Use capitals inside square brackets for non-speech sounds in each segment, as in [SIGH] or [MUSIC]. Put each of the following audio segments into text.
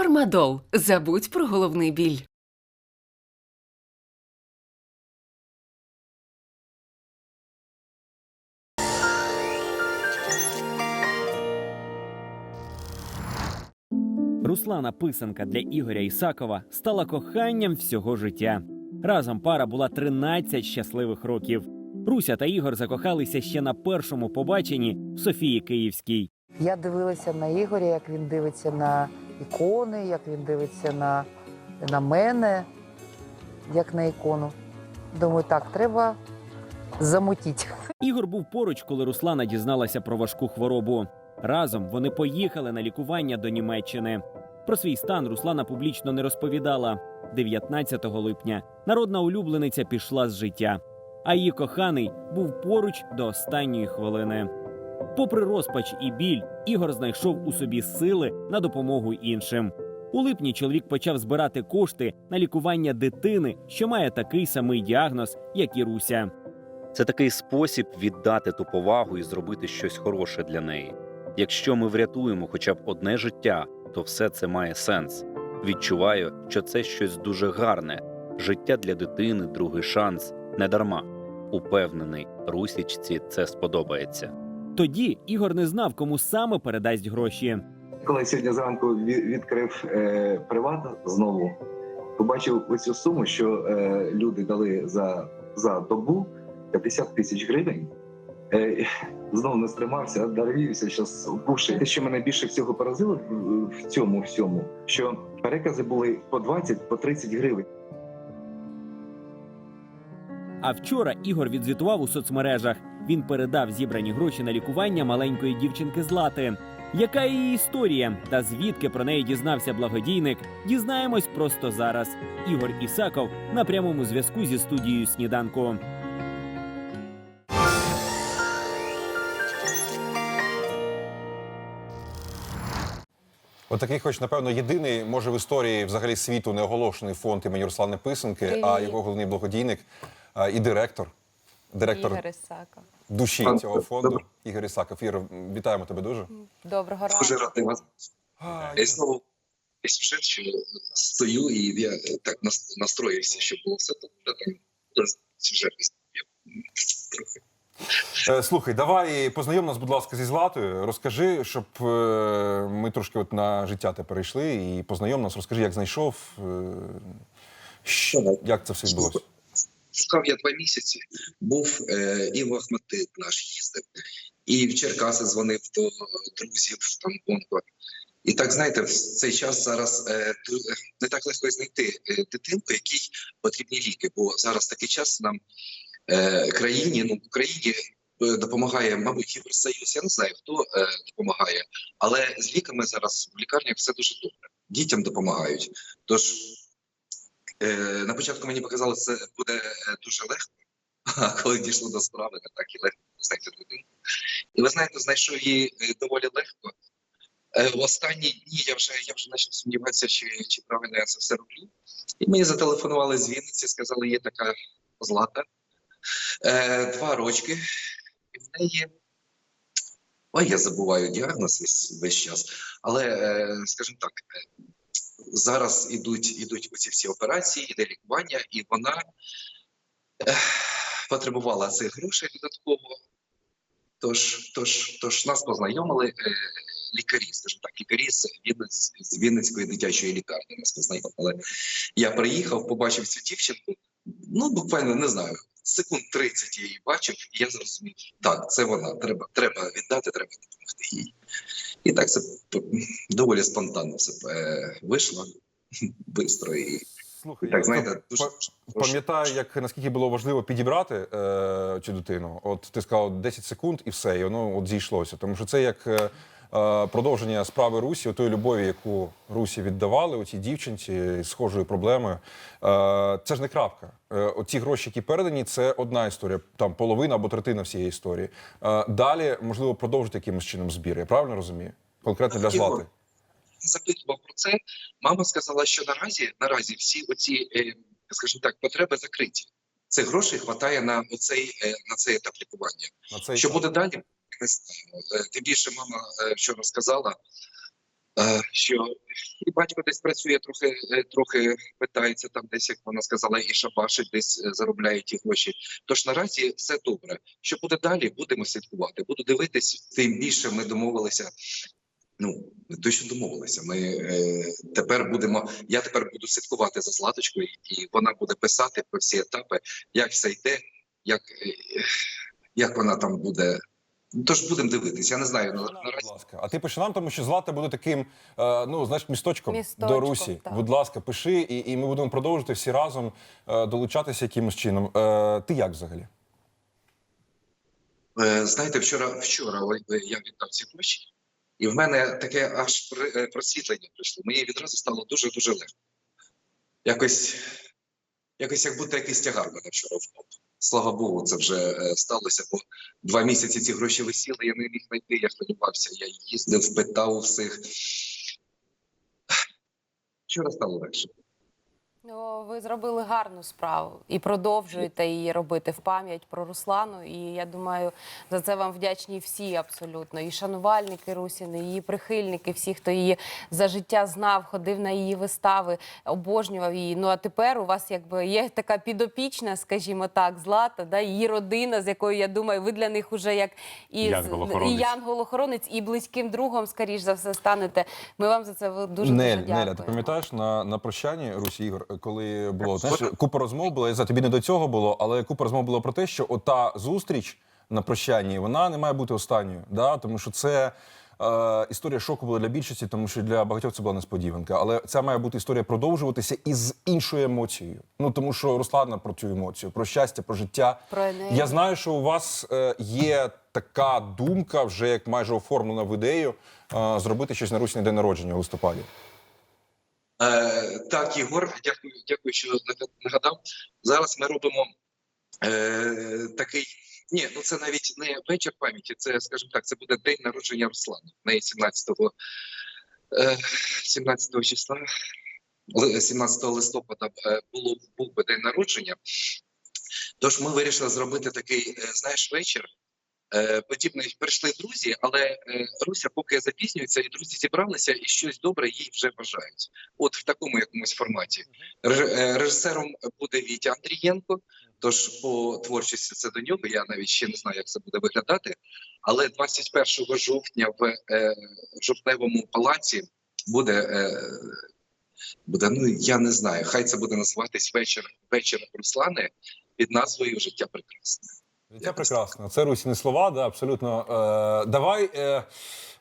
Фармадол. Забудь про головний біль. Руслана Писанка для Ігоря Ісакова стала коханням всього життя. Разом пара була 13 щасливих років. Руся та Ігор закохалися ще на першому побаченні в Софії Київській. Я дивилася на Ігоря, як він дивиться на ікони, як він дивиться на, на мене, як на ікону. Думаю, так, треба замутіть. Ігор був поруч, коли Руслана дізналася про важку хворобу. Разом вони поїхали на лікування до Німеччини. Про свій стан Руслана публічно не розповідала. 19 липня народна улюблениця пішла з життя, а її коханий був поруч до останньої хвилини. Попри розпач і біль, Ігор знайшов у собі сили на допомогу іншим. У липні чоловік почав збирати кошти на лікування дитини, що має такий самий діагноз, як і Руся. Це такий спосіб віддати ту повагу і зробити щось хороше для неї. Якщо ми врятуємо хоча б одне життя, то все це має сенс. Відчуваю, що це щось дуже гарне. Життя для дитини, другий шанс, не дарма. Упевнений, русічці це сподобається. Тоді Ігор не знав, кому саме передасть гроші. Коли сьогодні зранку відкрив е, приват знову, побачив оцю суму, що е, люди дали за, за добу 50 тисяч гривень. Е, знову не стримався, дарвівся зараз упувши. Те, що мене більше всього поразило в цьому всьому, що перекази були по 20, по 30 гривень. А вчора Ігор відзвітував у соцмережах. Він передав зібрані гроші на лікування маленької дівчинки Злати. Яка її історія та звідки про неї дізнався благодійник? Дізнаємось просто зараз. Ігор Ісаков на прямому зв'язку зі студією сніданку. Отакий, хоч напевно, єдиний, може в історії взагалі світу не оголошений фонд імені Руслани Писанки, а його головний благодійник а, і директор, директор Ігор Ісаков. душі Пан- цього фонду. Ігор Ісаков. Ігор, вітаємо тебе дуже. Доброго Дуже радий вас. А, Я знову сюжет, що стою і я так настроївся, щоб було все. Е, сюжет трохи. Е, Слухай, давай познайом нас, будь ласка, зі Златою. Розкажи, щоб е, ми трошки от на життя те перейшли, і познайом нас, розкажи, як знайшов, е, що- як це все відбулося. Шукав я два місяці, був е, і в Ахматит наш їздив, і в Черкаси дзвонив до друзів там Бонко. І так знаєте, в цей час зараз е, е, не так легко знайти е, дитинку, якій потрібні ліки. Бо зараз такий час нам е, країні, ну в Україні е, допомагає, мабуть, Євросоюз. Я не знаю, хто е, допомагає, але з ліками зараз в лікарнях все дуже добре. Дітям допомагають. Тож на початку мені показало, це буде е, дуже легко. [LAUGHS] А коли дійшло до справи, не так і легко знайти дитину. І ви знаєте, знайшов її е, доволі легко. Е, В останні дні я вже я вже почав сумніватися, чи, чи правильно я це все роблю. І мені зателефонували з Вінниці, сказали, є така злата, е, два рочки, і в неї. Ой, я забуваю діагноз весь, час. Але, е, скажімо так, е, зараз ідуть, ідуть оці всі операції, іде лікування, і вона е, потребувала цих грошей додатково. Тож, тож, тож нас познайомили е, лікарі, скажімо так, лікарі з, Вінниць, з Вінницької дитячої лікарні нас познайомили. Я приїхав, побачив цю дівчинку. Ну, буквально не знаю, секунд 30 я її бачив, і я зрозумів, так, це вона. Треба, треба віддати, треба допомогти їй. І так це доволі спонтанно все е, вийшло. [LAUGHS] Бистро і Слухай, так, я знаєте, дуже па- пам'ятаю, як наскільки було важливо підібрати е, цю дитину. От ти сказав 10 секунд і все, і воно от зійшлося. Тому що це як е, продовження справи Русі, тої любові, яку Русі віддавали, оцій дівчинці з схожою проблемою. Е, це ж не крапка. Е, оці гроші, які передані, це одна історія, там половина або третина всієї історії. Е, далі, можливо, продовжити якимось чином збір. Я правильно розумію? Конкретно для Злати. запитував про це. Мама сказала, що наразі наразі всі оці, е, скажімо так, потреби закриті. Цих грошей вистачає на оцей е, на цей етап лікування. На цей Що етап. буде далі? Не. Е, Тим більше мама е, вчора сказала, Е, що і батько десь працює, трохи е, трохи питається там, десь як вона сказала, і шабашить, десь е, заробляє ті гроші. Тож наразі все добре. Що буде далі? Будемо слідкувати. Буду дивитись. Тим більше ми домовилися. Ну то, що домовилися. Ми е, тепер будемо. Я тепер буду слідкувати за Златочкою, і вона буде писати про всі етапи, як все йде, як, е, як вона там буде. Тож будемо дивитись. Я не знаю на- Будь ласка, а ти пиши нам, тому що Злата буде таким, е, ну знаєш, місточком, Місточком, до Русі. так. Будь ласка, пиши, і, і ми будемо продовжувати всі разом е, долучатися якимось чином. Е, ти як взагалі? Е, Знаєте, вчора вчора я віддав ці гроші, і в мене таке аж просвітлення прийшло. Мені відразу стало дуже дуже легко. Якось, якось як будто якийсь тягар мене вчора впав. Слава Богу, це вже е, сталося, бо два місяці ці гроші висіли, я не міг знайти, я хвилювався, я їздив, питав у всіх. Вчора стало легше. Ну, ви зробили гарну справу і продовжуєте її робити в пам'ять про Руслану. І я думаю, за це вам вдячні всі абсолютно. І шанувальники Русіни, і її прихильники, всі, хто її за життя знав, ходив на її вистави, обожнював її. Ну а тепер у вас якби є така підопічна, скажімо так, злата, да, її родина, з якою я думаю, ви для них уже як і, Янгол-охоронець. і і близьким другом, скоріш за все, станете. Ми вам за це дуже Нель, дуже дякуємо. Неля, ти пам'ятаєш на, на прощанні Русі Ігор, коли було знаєш, купа розмов було, я знаю, тобі не до цього було, але купа розмов було про те, що ота зустріч на прощанні вона не має бути останньою. Да? Тому що це е, історія шоку була для більшості, тому що для багатьох це була несподіванка. Але це має бути історія продовжуватися із іншою емоцією. Ну тому що Руслана про цю емоцію, про щастя, про життя. Про енергію. Я знаю, що у вас е, є така думка, вже як майже оформлена в ідею, е, зробити щось на Русі день народження у листопаді. Е, так, Єгор, дякую, дякую, що нагадав. Зараз ми робимо е, такий. Ні, ну це навіть не вечір пам'яті, це, скажімо так, це буде день народження Руслана. Неї 17, е, 17 числа, 17 листопада е, було, був би день народження. Тож ми вирішили зробити такий, е, знаєш, вечір. Е, подібний прийшли друзі, але е, Руся поки запізнюється, і друзі зібралися і щось добре їй вже бажають. От в такому якомусь форматі. Е, Режисером буде Вітя Андрієнко. Тож по творчості це до нього. Я навіть ще не знаю, як це буде виглядати. Але 21 жовтня в е, жовтневому палаці буде. Буде, ну я не знаю. Хай це буде називатись вечір вечір Руслани під назвою Життя прекрасне. Життя прекрасно. Це русні слова, да, абсолютно. Е, давай е,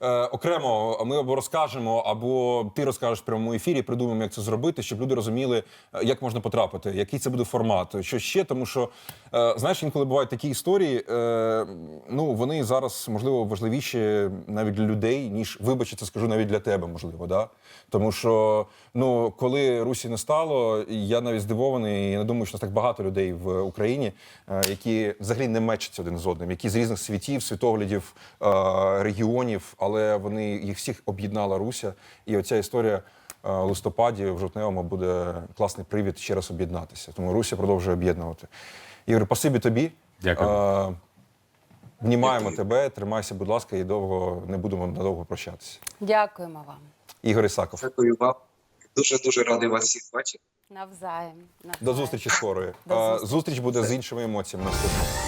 е, окремо ми або розкажемо, або ти розкажеш в прямому ефірі, придумаємо, як це зробити, щоб люди розуміли, е, як можна потрапити, який це буде формат, що ще, тому що е, знаєш, інколи бувають такі історії. Е, ну вони зараз можливо важливіші навіть для людей, ніж вибачте, це скажу навіть для тебе, можливо, да. Тому що ну коли Русі не стало, я навіть здивований. і не думаю, що нас так багато людей в Україні, е, які взагалі не мечаться один з одним, які з різних світів, світоглядів, е, регіонів, але вони їх всіх об'єднала Руся. І оця історія е, у листопаді в жовтневому буде класний привід ще раз об'єднатися. Тому Руся продовжує об'єднувати. Ігор, спасибі тобі. Дякую. Е, Внімаємо тебе, тримайся, будь ласка, і довго не будемо надовго прощатися. Дякуємо вам. Ігор Ісаков. Дякую вам. Дуже дуже радий вас всіх бачити. Навзаєм. До зустрічі скорої. До Е, зустрічі. Зустріч буде з іншими емоціями наступного.